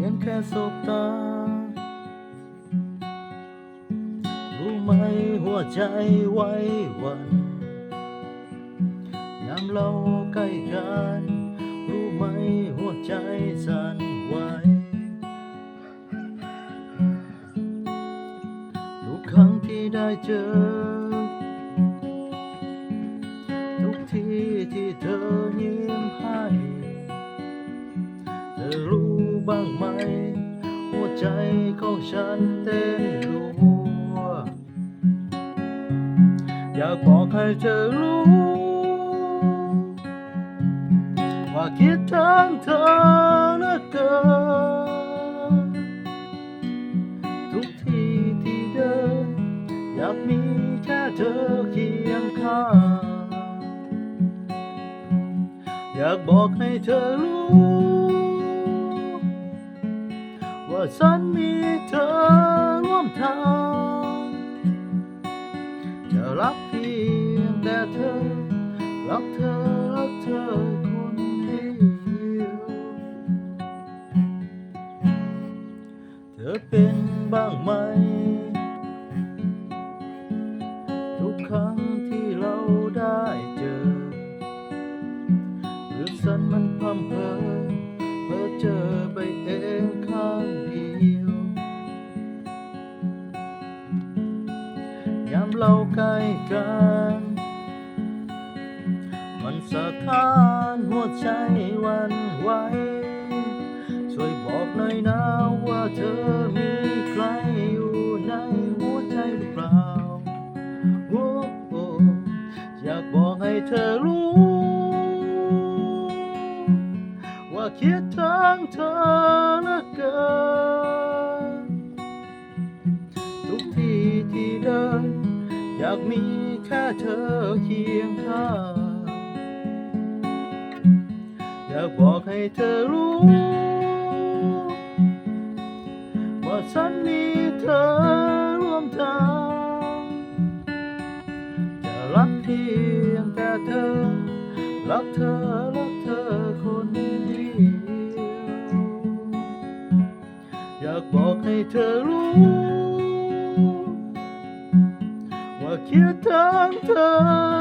ยงแค่สบตา รู้ไหมหัวใจไหว้หวันยามเราใกล้กัน รู้ไหมหัวใจสั่นไหวทุกครั้งที่ได้เจอ ทุกทีที่เธอยิ้มให้ ไหม หัวใจของฉันเต้นรัว อยากบอกให้เธอรู้ ว่าคิดถึงเธอเหลือเกินทุกทีที่เดิน อยากมีแค่เธอเคียงข้างอยากบอกให้เธอรู้ ฉันมีเธอร่วมทางจะรักเพียงแต่เธอ รักเธอ รักเธอคนเดียวเธอเป็นบ้างไหม ทุกครั้งที่เราได้เจอ ยามเราใกล้กัน มันสะท้านหัวใจวันไหวช่วยบอกหน่อยนะว่าเธอมีใครอยู่ในหัวใจหรือเปล่าโอ้โออยากบอกให้เธอรู้ ว่าคิดถึงเธอ อยากมีแค่เธอเคียงข้างอยากบอกให้เธอรู้ ว่าฉันมีเธอร่วมทางจะรักเพียงแต่เธอ รักเธอ รักเธอคนเดียวอยากบอกให้เธอรู้ ว่า